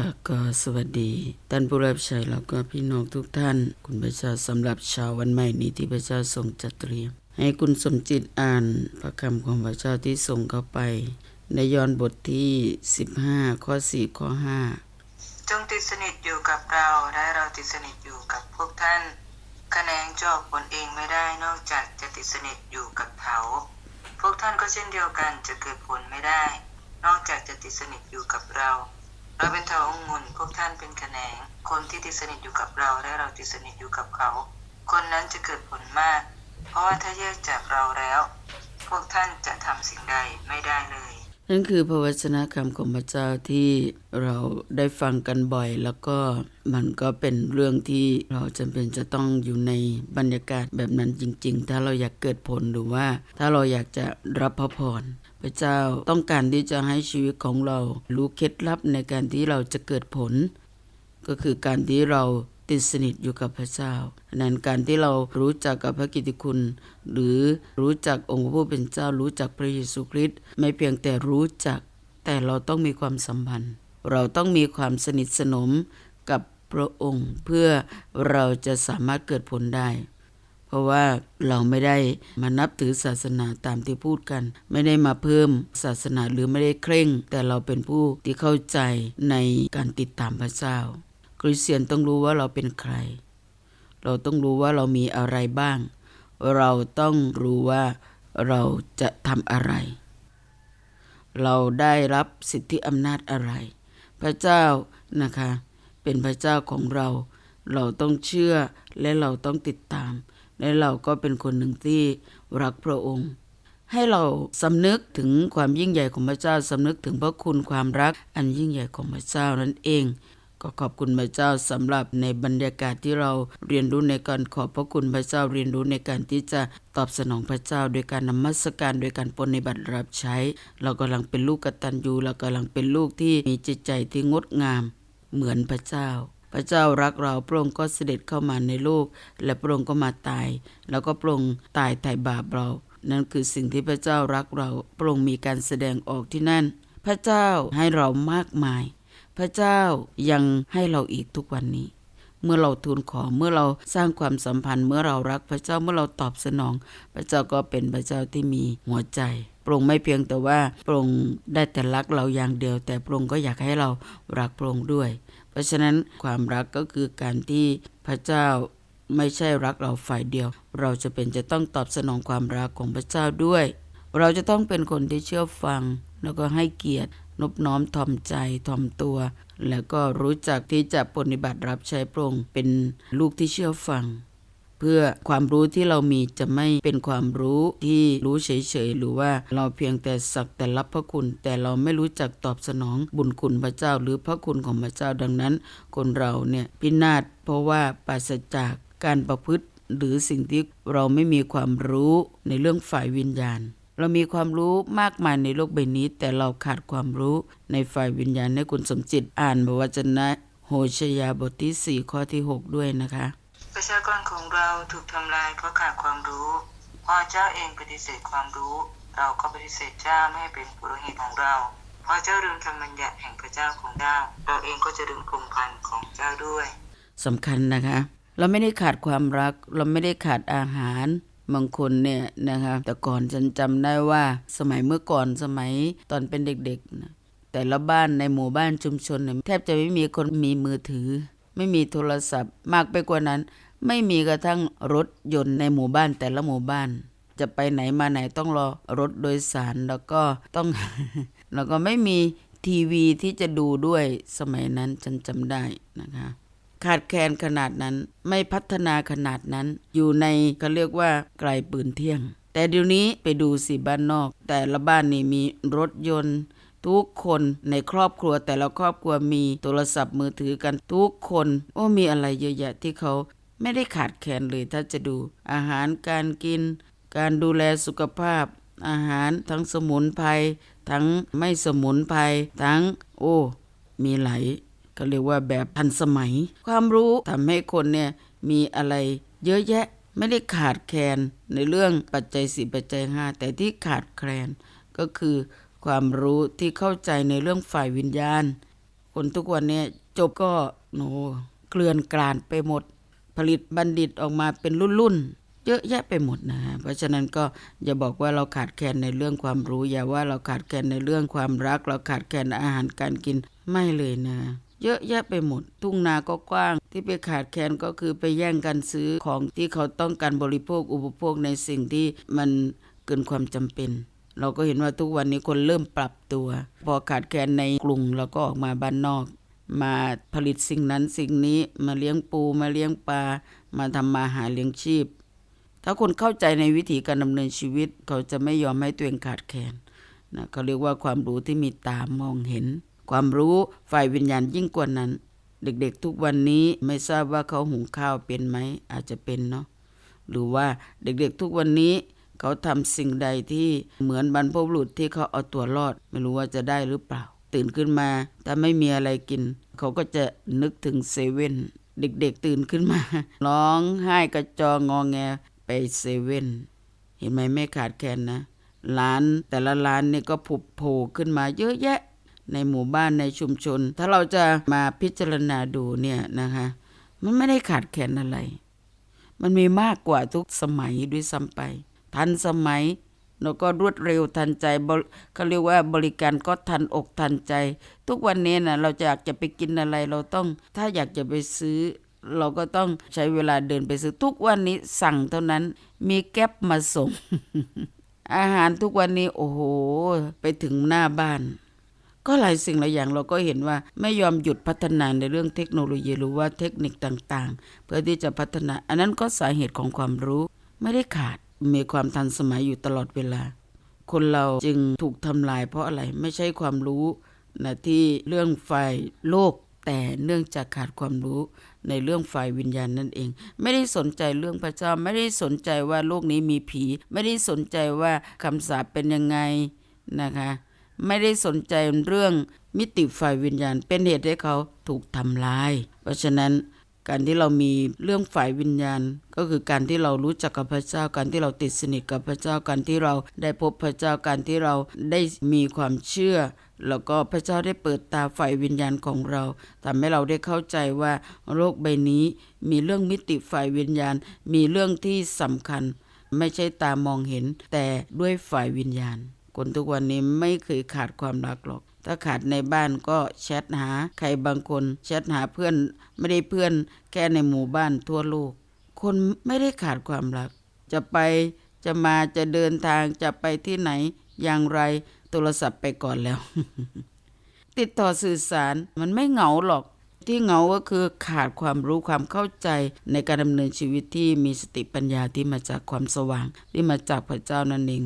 ค่ะก็สวัสดีท่านผู้รับใช้แล้วก็พี่น้องทุกท่าน คุณพระเจ้าสำหรับเช้าวันใหม่นี้ที่พระเจ้าทรงจัดเตรียม ให้คุณสมจิตอ่านพระคำของพระเจ้าที่ส่งเข้าไป ในยอห์นบทที่ 15 ข้อ 4 ข้อ 5 จงติดสนิทอยู่กับเราและเราติดสนิทอยู่กับพวกท่านคะแนนจอกผลเองไม่ได้นอกจากจะติดสนิทอยู่กับเขาพวกท่านก็เช่นเดียวกันจะเกิดผลไม่ได้ นอกจากจะติดสนิทอยู่กับเราานเป็นคะแนนคนที่ติดสนิทอยู่กับเราและเราติดสนิทอยู่กับเขา คนนั้นจะเกิดผลมาก เพราะว่าถ้าแยกจากเราแล้ว พวกท่านจะทำสิ่งใดไม่ได้เลย นั่นคือพระวจนะคำของพระเจ้าที่เราได้ฟังกันบ่อย แล้วก็มันก็เป็นเรื่องที่เราจำเป็นจะต้องอยู่ในบรรยากาศแบบนั้นจริง ๆ ถ้าเราอยากเกิดผลหรือว่า ถ้าเราอยากจะรับพระพร พระเจ้าต้องการที่จะให้ชีวิตของเรารู้เคล็ดลับในการที่เราจะเกิดผล ก็คือการที่เราติดสนิทอยู่กับพระเจ้านั้นการที่เรารู้จักกับพระกิติคุณ หรือรู้จักองค์พระผู้เป็นเจ้า รู้จักพระเยซูคริสต์ไม่เพียงแต่รู้จัก แต่เราต้องมีความสัมพันธ์ เราต้องมีความสนิทสนมกับพระองค์ เพื่อเราจะสามารถเกิดผลได้ ราะว่าเราไม่ได้มานับถือศาสนาตามที่พูดกัน ไม่ได้มาเพิ่มศาสนาหรือไม่ได้เคร่ง แต่เราเป็นผู้ที่เข้าใจในการติดตามพระเจ้า คริสเตียนต้องรู้ว่าเราเป็นใคร เราต้องรู้ว่าเรามีอะไรบ้าง เราต้องรู้ว่าเราจะทำอะไร เราได้รับสิทธิอำนาจอะไร พระเจ้านะคะ เป็นพระเจ้าของเรา เราต้องเชื่อและเราต้องติดตาม และเราก็เป็นคนหนึ่งที่รักพระองค์ ให้เราสำนึกถึงความยิ่งใหญ่ของพระเจ้าสำนึกถึงพระคุณความรักอันยิ่งใหญ่ของพระเจ้านั่นเอง ก็ขอบคุณพระเจ้าสำหรับในบรรยากาศที่เราเรียนรู้ในการขอบพระคุณพระเจ้าเรียนรู้ในการที่จะตอบสนองพระเจ้าโดยการนมัสการโดยการปฏิบัติรับใช้ เรากำลังเป็นลูกกตัญญูเรากำลังเป็นลูกที่มีจิตใจที่งดงามเหมือนพระเจ้า พระเจ้ารักเราพระองค์ก็เสด็จเข้ามาในโลก และพระองค์ก็มาตาย แล้วก็พระองค์ตายไถ่บาปเรา นั่นคือสิ่งที่พระเจ้ารักเราพระองค์มีการแสดงออกที่นั่น พระเจ้าให้เรามากมาย พระเจ้ายังให้เราอีกทุกวันนี้เมื่อเราทูลขอเมื่อเราสร้างความสัมพันธ์เมื่อเรารักพระเจ้าเมื่อเราตอบสนอง พระเจ้าก็เป็นพระเจ้าที่มีหัวใจพระองค์ไม่เพียงแต่ว่าพระองค์ได้แต่รักเราอย่างเดียว แต่พระองค์ก็อยากให้เรารักพระองค์ด้วย เพราะฉะนั้นความรักก็คือการที่พระเจ้าไม่ใช่รักเราฝ่ายเดียว เราจะเป็นจะต้องตอบสนองความรักของพระเจ้าด้วย เราจะต้องเป็นคนที่เชื่อฟัง แล้วก็ให้เกียรตินบน้อมทอมใจทอมตัว แล้วก็รู้จักที่จะปฏิบัติรับใช้พระองค์เป็นลูกที่เชื่อฟัง เพื่อความรู้ที่เรามีจะไม่เป็นความรู้ที่รู้เฉยๆหรือว่าเราเพียงแต่สักแต่รับพระคุณ แต่เราไม่รู้จักตอบสนองบุญคุณพระเจ้า หรือพระคุณของพระเจ้าดังนั้น คนเราเนี่ยพินาศเพราะว่าปราศจากการประพฤติหรือสิ่งที่เราไม่มีความรู้ในเรื่องฝ่ายวิญญาณ เรามีความรู้มากมายในโลกใบนี้ แต่เราขาดความรู้ในฝ่ายวิญญาณให้คุณสมจิตอ่านบวจนะโฮชยาบทที่ 4 ข้อที่ 6 ด้วยนะคะ ประชากรของเราถูกทำลายเพราะขาดความรู้เพราะเจ้าเองปฏิเสธความรู้ เราก็ปฏิเสธเจ้าไม่ให้เป็นปุโรหิตของเราเพราะเจ้าลืมคำบัญญัติแห่งพระเจ้าของเจ้าเราเองก็จะลืมพงพันธ์ของเจ้าด้วยสำคัญนะคะ เราไม่ได้ขาดความรัก เราไม่ได้ขาดอาหารบางคนเนี่ยนะคะแต่ก่อนฉันจำได้ว่าสมัยเมื่อก่อนสมัยตอนเป็นเด็กๆนะแต่ละบ้านในหมู่บ้านชุมชนเนี่ยแทบจะไม่มีคนมีมือถือ ไม่มีโทรศัพท์ มากไปกว่านั้น ไม่มีกระทั่งรถยนต์ในหมู่บ้านแต่ละหมู่บ้าน จะไปไหนมาไหนต้องรอรถโดยสารแล้วก็ต้อง แล้วก็ไม่มีทีวีที่จะดูด้วยสมัยนั้นฉันจำได้นะคะขาดแคลนขนาดนั้นไม่พัฒนาขนาดนั้น อยู่ในเขาเรียกว่าไกลปืนเที่ยง แต่เดี๋ยวนี้ไปดูสิบ้านนอก แต่ละบ้านนี่มีรถยนต์ ทุกคนในครอบครัวแต่ละครอบครัวมีโทรศัพท์มือถือกันทุกคน โอ้มีอะไรเยอะแยะที่เขาไม่ได้ขาดแคลนเลยถ้าจะดูอาหารการกิน การดูแลสุขภาพ อาหารทั้งสมุนไพรทั้งไม่สมุนไพรทั้งโอ้ มีหลายก็เรียกว่าแบบทันสมัย ความรู้ทำให้คนเนี่ยมีอะไรเยอะแยะไม่ได้ขาดแคลนในเรื่องปัจจัยสี่ปัจจัยห้าแต่ที่ขาดแคลนก็คือ ความรู้ที่เข้าใจในเรื่องฝ่ายวิญญาณ คนทุกวันนี้จบก็โนเกลื่อนกลาดไปหมด ผลิตบัณฑิตออกมาเป็นรุ่นๆเยอะแยะไปหมดนะฮะเพราะฉะนั้นก็อย่าบอกว่าเราขาดแคลนในเรื่องความรู้ อย่าว่าเราขาดแคลนในเรื่องความรัก เราขาดแคลนอาหารการกินไม่เลยนะเยอะแยะไปหมด ทุ่งนาก็กว้าง ที่ไปขาดแคลนก็คือไปแย่งกันซื้อของที่เขาต้องการบริโภคอุปโภคในสิ่งที่มันเกินความจำเป็น เราก็เห็นว่าทุกวันนี้คนเริ่มปรับตัว พอขาดแคลนในกรุงเราก็ออกมาบ้านนอก มาผลิตสิ่งนั้นสิ่งนี้มาเลี้ยงปูมาเลี้ยงปลามาทำมาหาเลี้ยงชีพ ถ้าคนเข้าใจในวิธีการดำเนินชีวิต เขาจะไม่ยอมให้ตัวเองขาดแคลนนะเขาเรียกว่าความรู้ที่มีตามองเห็น ความรู้ฝ่ายวิญญาณยิ่งกว่านั้น เด็กๆทุกวันนี้ไม่ทราบว่าเขาหุงข้าวเป็นไหมอาจจะเป็นเนาะหรือว่าเด็กๆทุกวันนี้ เขาทำสิ่งใดที่เหมือนบรรพบุรุษที่เขาเอาตัวรอด ไม่รู้ว่าจะได้หรือเปล่า ตื่นขึ้นมาถ้าไม่มีอะไรกิน เขาก็จะนึกถึงเซเว่นเด็กๆตื่นขึ้นมา ร้องไห้กระจองงอแงไปเซเว่นเห็นไหมไม่ขาดแคลนนะร้านแต่ละร้านนี่ก็ผุบโผล่ขึ้นมาเยอะแยะ ในหมู่บ้านในชุมชน ถ้าเราจะมาพิจารณาดูเนี่ยนะคะ มันไม่ได้ขาดแคลนอะไร มันมีมากกว่าทุกสมัยด้วยซ้ำไป ทันสมัย แล้วก็รวดเร็วทันใจเขาเรียกว่าบริการก็ทันอกทันใจ ทุกวันนี้นะเราจะอยากจะไปกินอะไรเราต้อง ถ้าอยากจะไปซื้อ เราก็ต้องใช้เวลาเดินไปซื้อทุกวันนี้สั่งเท่านั้นมีแก๊ปมาส่ง อาหารทุกวันนี้โอ้โห ไปถึงหน้าบ้านก็หลายสิ่งหลายอย่างเราก็เห็นว่าไม่ยอมหยุดพัฒนาในเรื่องเทคโนโลยีหรือว่าเทคนิคต่างๆ เพื่อที่จะพัฒนา อันนั้นก็สาเหตุของความรู้ไม่ได้ขาด มีความทันสมัยอยู่ตลอดเวลา คนเราจึงถูกทำลายเพราะอะไรไม่ใช่ความรู้นะที่เรื่องฝ่ายโลกแต่เนื่องจากขาดความรู้ในเรื่องฝ่ายวิญญาณนั่นเอง ไม่ได้สนใจเรื่องพระเจ้าไม่ได้สนใจว่าโลกนี้มีผี ไม่ได้สนใจว่าคำสาปเป็นยังไงนะคะไม่ได้สนใจเรื่องมิติฝ่ายวิญญาณเป็นเหตุให้เขาถูกทำลาย เพราะฉะนั้น การที่เรามีเรื่องฝ่ายวิญญาณ ก็คือการที่เรารู้จักกับพระเจ้า การที่เราติดสนิทกับพระเจ้า การที่เราได้พบพระเจ้า การที่เราได้มีความเชื่อ แล้วก็พระเจ้าได้เปิดตาฝ่ายวิญญาณของเราทำให้เราได้เข้าใจว่าโลกใบนี้มีเรื่องมิติฝ่ายวิญญาณ มีเรื่องที่สำคัญ ไม่ใช่ตามองเห็น แต่ด้วยฝ่ายวิญญาณ คนทุกวันนี้ไม่เคยขาดความรักหรอก ถ้าขาดในบ้านก็แชทหาใครบางคนแชทหาเพื่อนไม่ได้เพื่อนแค่ในหมู่บ้านทั่วโลก คนไม่ได้ขาดความรัก จะไปจะมาจะเดินทางจะไปที่ไหนอย่างไรโทรศัพท์ไปก่อนแล้ว ติดต่อสื่อสารมันไม่เหงาหรอก ที่เหงาก็คือขาดความรู้ความเข้าใจในการดำเนินชีวิตที่มีสติปัญญาที่มาจากความสว่างที่มาจากพระเจ้านั่นเอง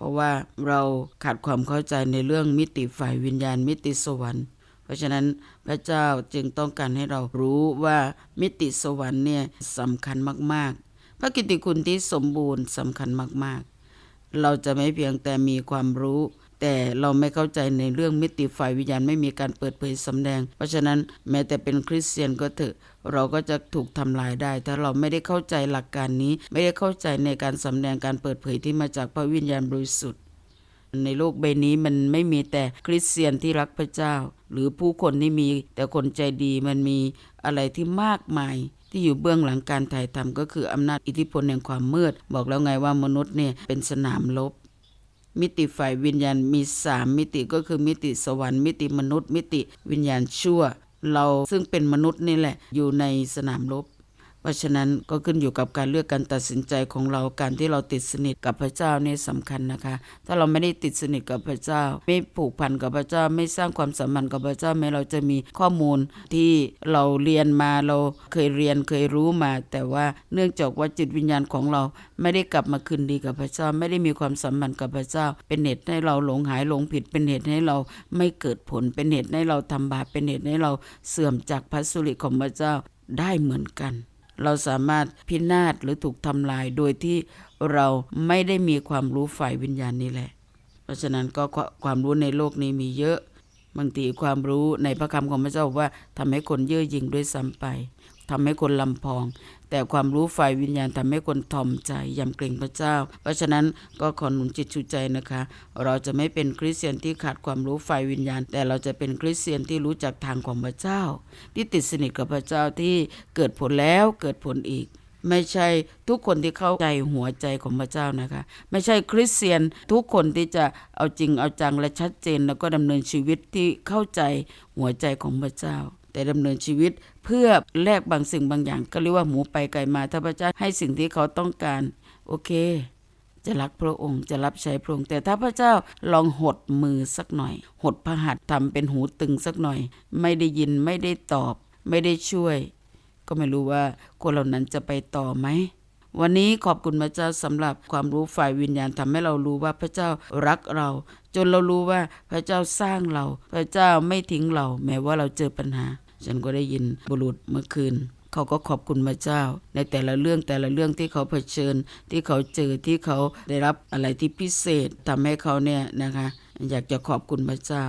เพราะว่าเราขาดความเข้าใจในเรื่องมิติฝ่ายวิญญาณมิติสวรรค์ เพราะฉะนั้นพระเจ้าจึงต้องการให้เรารู้ว่ามิติสวรรค์เนี่ยสำคัญมากๆ พระกิตติคุณที่สมบูรณ์สำคัญมากๆ เราจะไม่เพียงแต่มีความรู้ แต่เราไม่เข้าใจในเรื่องมิติฝ่ายวิญญาณไม่มีการเปิดเผยสำแดง เพราะฉะนั้นแม้แต่เป็นคริสเตียนก็เถอะเราก็จะถูกทำลายได้ ถ้าเราไม่ได้เข้าใจหลักการนี้ ไม่ได้เข้าใจในการสำแดงการเปิดเผยที่มาจากพระวิญญาณบริสุทธิ์ในโลกใบนี้มันไม่มีแต่คริสเตียนที่รักพระเจ้า หรือผู้คนที่มีแต่คนใจดีมันมีอะไรที่มากมายที่อยู่เบื้องหลังการถ่ายทำก็คืออำนาจอิทธิพลแห่งความมืด บอกแล้วไงว่ามนุษย์เนี่ยเป็นสนามรบ มิติฝ่ายวิญญาณมีสามมิติก็คือมิติสวรรค์มิติมนุษย์ มิติวิญญาณชั่ว เราซึ่งเป็นมนุษย์นี่แหละอยู่ในสนามรบ เพราะฉะนั้นก็ขึ้นอยู่กับการเลือกการตัดสินใจของเราการที่เราติดสนิทกับพระเจ้าเนี่ยสำคัญนะคะ ถ้าเราไม่ได้ติดสนิทกับพระเจ้า ไม่ผูกพันกับพระเจ้าไม่สร้างความสัมพันธ์กับพระเจ้าแม้เราจะมีข้อมูลที่เราเรียนมาเราเคยเรียนเคยรู้มา แต่ว่าเนื่องจากว่าจิตวิญญาณของเราไม่ได้กลับมาคืนดีกับพระเจ้า ไม่ได้มีความสัมพันธ์กับพระเจ้า เป็นเหตุให้เราหลงหายหลงผิด เป็นเหตุให้เราไม่เกิดผล เป็นเหตุให้เราทำบาปเป็นเหตุให้เราเสื่อมจากพระสุริของพระเจ้าได้เหมือนกัน เราสามารถพินาศหรือถูกทำลายโดยที่เราไม่ได้มีความรู้ฝ่ายวิญญาณนี่แหละ เพราะฉะนั้นก็ความรู้ในโลกนี้มีเยอะบางทีความรู้ในพระคำของพระเจ้าว่าทำให้คนเย่อหยิ่งด้วยซ้ำไปทำให้คนลำพอง แต่ความรู้ฝ่ายวิญญาณทำให้คนถ่อมใจยำเกรงพระเจ้า เพราะฉะนั้นก็ขอหนุนจิตชูใจนะคะ เราจะไม่เป็นคริสเตียนที่ขาดความรู้ฝ่ายวิญญาณ แต่เราจะเป็นคริสเตียนที่รู้จักทางของพระเจ้า ที่ติดสนิทกับพระเจ้าที่เกิดผลแล้วเกิดผลอีกไม่ใช่ทุกคนที่เข้าใจหัวใจของพระเจ้านะคะ ไม่ใช่คริสเตียนทุกคนที่จะเอาจริงเอาจังและชัดเจน แล้วก็ดำเนินชีวิตที่เข้าใจหัวใจของพระเจ้า แต่ดำเนินชีวิตเพื่อแลกบางสิ่งบางอย่าง ก็เรียกว่าหมูไปไก่มาถ้าพระเจ้าให้สิ่งที่เขาต้องการ โอเค จะรักพระองค์จะรับใช้พระองค์แต่ถ้าพระเจ้าลองหดมือสักหน่อย หดพระหัตถ์ทำเป็นหูตึงสักหน่อย ไม่ได้ยินไม่ได้ตอบ ไม่ได้ช่วย ก็ไม่รู้ว่าคนเหล่านั้นจะไปต่อไหม วันนี้ขอบคุณพระเจ้าสำหรับความรู้ฝ่ายวิญญาณทำให้เรารู้ว่าพระเจ้ารักเรา จนเรารู้ว่าพระเจ้าสร้างเรา พระเจ้าไม่ทิ้งเรา แม้ว่าเราเจอปัญหา ฉันก็ได้ยินบุรุษเมื่อคืนเขาก็ขอบคุณพระเจ้า ในแต่ละเรื่องแต่ละเรื่องที่เขาเผชิญ ที่เขาเจอที่เขาได้รับอะไรที่พิเศษทำให้เขาเนี่ยนะคะ อยากจะขอบคุณพระเจ้า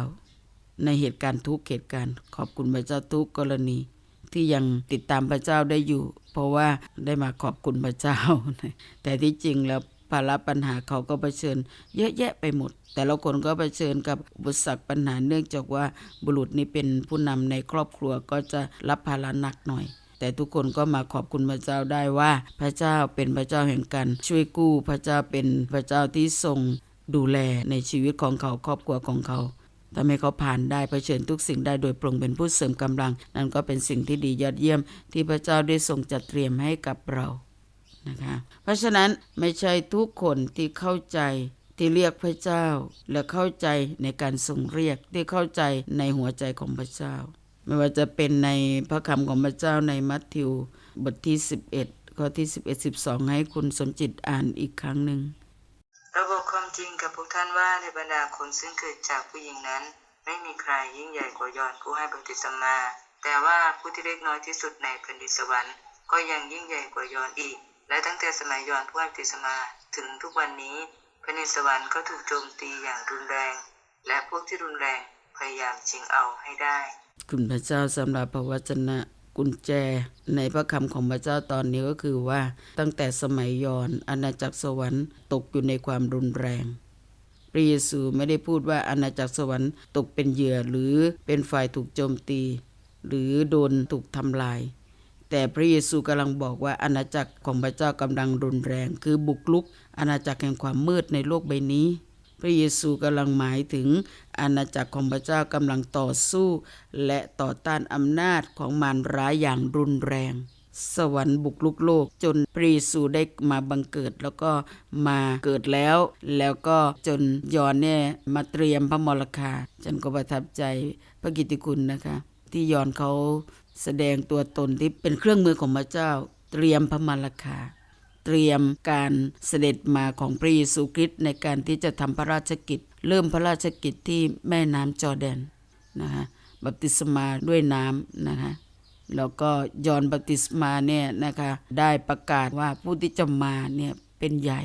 ในเหตุการณ์ทุกเหตุการณ์ ขอบคุณพระเจ้าทุกกรณี ที่ยังติดตามพระเจ้าได้อยู่ เพราะว่าได้มาขอบคุณพระเจ้า แต่ที่จริงแล้วภาระปัญหาเขาก็เผชิญ เยอะแยะไปหมด แต่ละคนก็เผชิญกับอุปสรรคปัญหาเนื่องจากว่าบุรุษนี้เป็นผู้นำในครอบครัวก็จะรับภาระหนักหน่อยแต่ทุกคนก็มาขอบคุณพระเจ้าได้ว่า พระเจ้าเป็นพระเจ้าแห่งการช่วยกู้ พระเจ้าเป็นพระเจ้าที่ทรงดูแลในชีวิตของเขาครอบครัวของเขา ทำให้เขาผ่านได้เผชิญทุกสิ่งได้โดยปรงเป็นผู้เสริมกำลัง นั่นก็เป็นสิ่งที่ดียอดเยี่ยม ที่พระเจ้าได้ทรงจัดเตรียมให้กับเรานะคะเพราะฉะนั้นไม่ใช่ทุกคนที่เข้าใจที่เรียกพระเจ้า และเข้าใจในการทรงเรียกที่เข้าใจในหัวใจของพระเจ้า ไม่ว่าจะเป็นในพระคำของพระเจ้าในมัทธิวบทที่ 11ข้อที่ 11 12 ให้คุณสมจิตอ่านอีกครั้งหนึ่งเราบอกค จริงกับพวกท่านว่าในบรรดาคนซึ่งเกิดจากผู้หญิงนั้น ไม่มีใครยิ่งใหญ่กว่ายอนผู้ให้บัพติศมา แต่ว่าผู้ที่เล็กน้อยที่สุดในแผ่นดินสวรรค์ก็ยังยิ่งใหญ่กว่ายอนอีก และตั้งแต่สมัยยอนผู้ให้บัพติศมาถึงทุกวันนี้แผ่นดินสวรรค์ก็ถูกโจมตีอย่างรุนแรง และพวกที่รุนแรงพยายามชิงเอาให้ได้ คุณพระเจ้าสำหรับพระวจนะ กุญแจในพระคำของพระเจ้าตอนนี้ก็คือว่าตั้งแต่สมัยยอนอาณาจักรสวรรค์ตกอยู่ในความรุนแรงพระเยซูไม่ได้พูดว่าอาณาจักรสวรรค์ตกเป็นเหยื่อหรือเป็นฝ่ายถูกโจมตี หรือโดนถูกทำลาย แต่พระเยซูกำลังบอกว่าอาณาจักรของพระเจ้ากำลังรุนแรง คือบุกลุกอาณาจักรแห่งความมืดในโลกใบนี้ พระเยซูกำลังหมายถึงอาณาจักรของพระเจ้ากำลังต่อสู้ และต่อต้านอำนาจของมารร้ายอย่างรุนแรง สวรรค์บุกลุกโลก จนพระเยซูได้มาบังเกิดแล้วก็มาเกิดแล้ว แล้วก็จนยอนเนี่ยมาเตรียมพระมรคาฉันก็ประทับใจพระกิติคุณนะคะ ที่ยอนเขาแสดงตัวตนที่เป็นเครื่องมือของพระเจ้า เตรียมพระมรคา เตรียมการเสด็จมาของพระเยซูคริสต์ในการที่จะทำพระราชกิจ เริ่มพระราชกิจที่แม่น้ำจอร์แดนนะคะบัพติศมาด้วยน้ำนะคะแล้วก็ยอนบัพติศมาเนี่ยนะคะได้ประกาศว่าผู้ที่จะมาเนี่ยเป็นใหญ่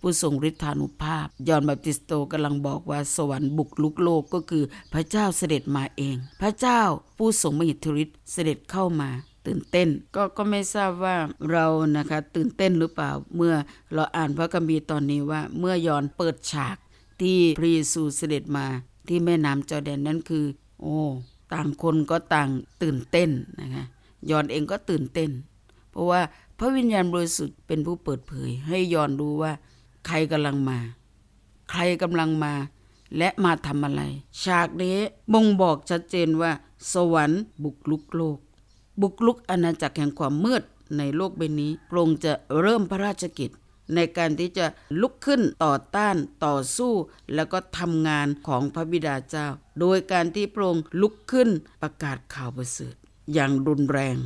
ผู้ทรงฤทธานุภาพ ยอนบัพติสโตกำลังบอกว่าสวรรค์บุกลุกโลกก็คือพระเจ้าเสด็จมาเอง พระเจ้าผู้ทรงมหิทธิฤทธิ์เสด็จเข้ามา ตื่นเต้น ก็ก็ไม่ทราบว่าเรานะคะตื่นเต้นหรือเปล่า เมื่อเราอ่านพระคัมภีร์ตอนนี้ว่า เมื่อยอนเปิดฉากที่พระเยซูเสด็จมาที่แม่น้ำจอแดนนั่นคือ โอ้ต่างคนก็ต่างตื่นเต้นนะคะยอนเองก็ตื่นเต้น เพราะว่าพระวิญญาณบริสุทธิ์เป็นผู้เปิดเผย ให้ยอนรู้ว่า ใครกำลังมา ใครกำลังมา และมาทำอะไร ฉากนี้บ่งบอกชัดเจนว่า สวรรค์บุกลุกโลก บุกลุกอาณาจักรแห่งความมืดในโลกใบนี้พระองค์จะเริ่มพระราชกิจ ในการที่จะลุกขึ้นต่อต้านต่อสู้ แล้วก็ทำงานของพระบิดาเจ้า โดยการที่พระองค์ลุกขึ้นประกาศข่าวประเสริฐอย่างรุนแรง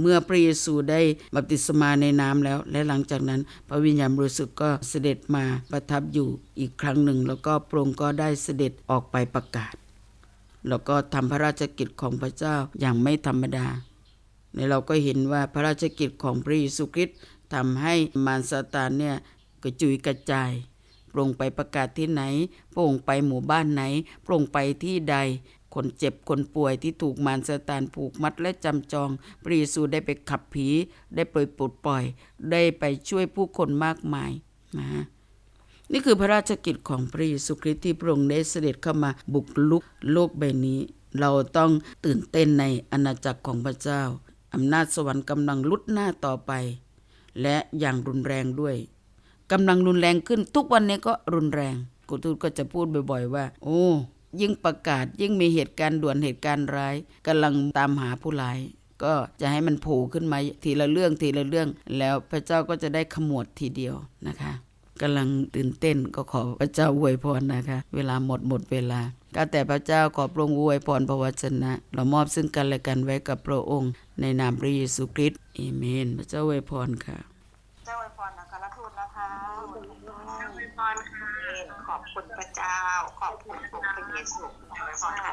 เมื่อพระเยซูได้บัพติศมาในน้ำแล้ว และหลังจากนั้น พระวิญญาณบริสุทธิ์ก็เสด็จมาประทับอยู่อีกครั้งหนึ่ง แล้วก็พระองค์ก็ได้เสด็จออกไปประกาศ แล้วก็ทำพระราชกิจของพระเจ้าอย่างไม่ธรรมดา เราก็เห็นว่าพระราชกิจของพระเยซูคริสต์ทำให้มารซาตานเนี่ยกระจุยกระจายพระองค์ไปประกาศที่ไหนพระองค์ไปหมู่บ้านไหนพระองค์ไปที่ใด คนเจ็บคนป่วยที่ถูกมารซาตานผูกมัดและจำจอง พระเยซูได้ไปขับผี ได้ปล่อยปลดปล่อย ได้ไปช่วยผู้คนมากมายนะนี่คือพระราชกิจของพระเยซูคริสต์ที่พระองค์ได้เสด็จเข้ามาบุกลุกโลกใบนี้ เราต้องตื่นเต้นในอาณาจักรของพระเจ้า อำนาจสวรรค์กำลังลุดหน้าต่อไป และอย่างรุนแรงด้วยกำลังรุนแรงขึ้นทุกวันนี้ก็รุนแรงกูทูตก็จะพูดบ่อย ๆ ว่า โอ้ยิ่งประกาศยิ่งมีเหตุการณ์ด่วนเหตุการณ์ร้ายกำลังตามหาผู้ร้าย ก็จะให้มันผล่ขึ้นมาทีละเรื่องทีละเรื่อง แล้วพระเจ้าก็จะได้ขมวดทีเดียวนะคะ กำลังตื่นเต้นก็ขอพระเจ้าอวยพรนะคะ เวลาหมดหมดเวลาก็แต่พระเจ้าขอพระองค์อวยพรพระวจนะ เรามอบซึ่งกันและกันไว้กับพระองค์ ในนามพระเยซูคริสต์เอเมน พระเจ้าอวยพรค่ะเจ้าอวยพรนะคะและทูตนะคะอวยพรค่ะขอบคุณพระเจ้า ขอบคุณองค์พระเยซูอวยพรค่ะ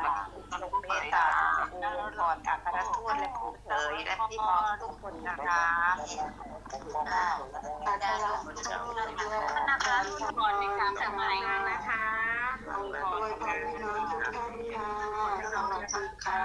ทรงเมตตาอวยพรกับคณะทูตและผู้เผยและพี่น้องทุกคนนะคะธ นาคารก่อนในการทำงานนะคะอวยพรพี่น้องทุกท่านค่ะสวัสดีค่ะ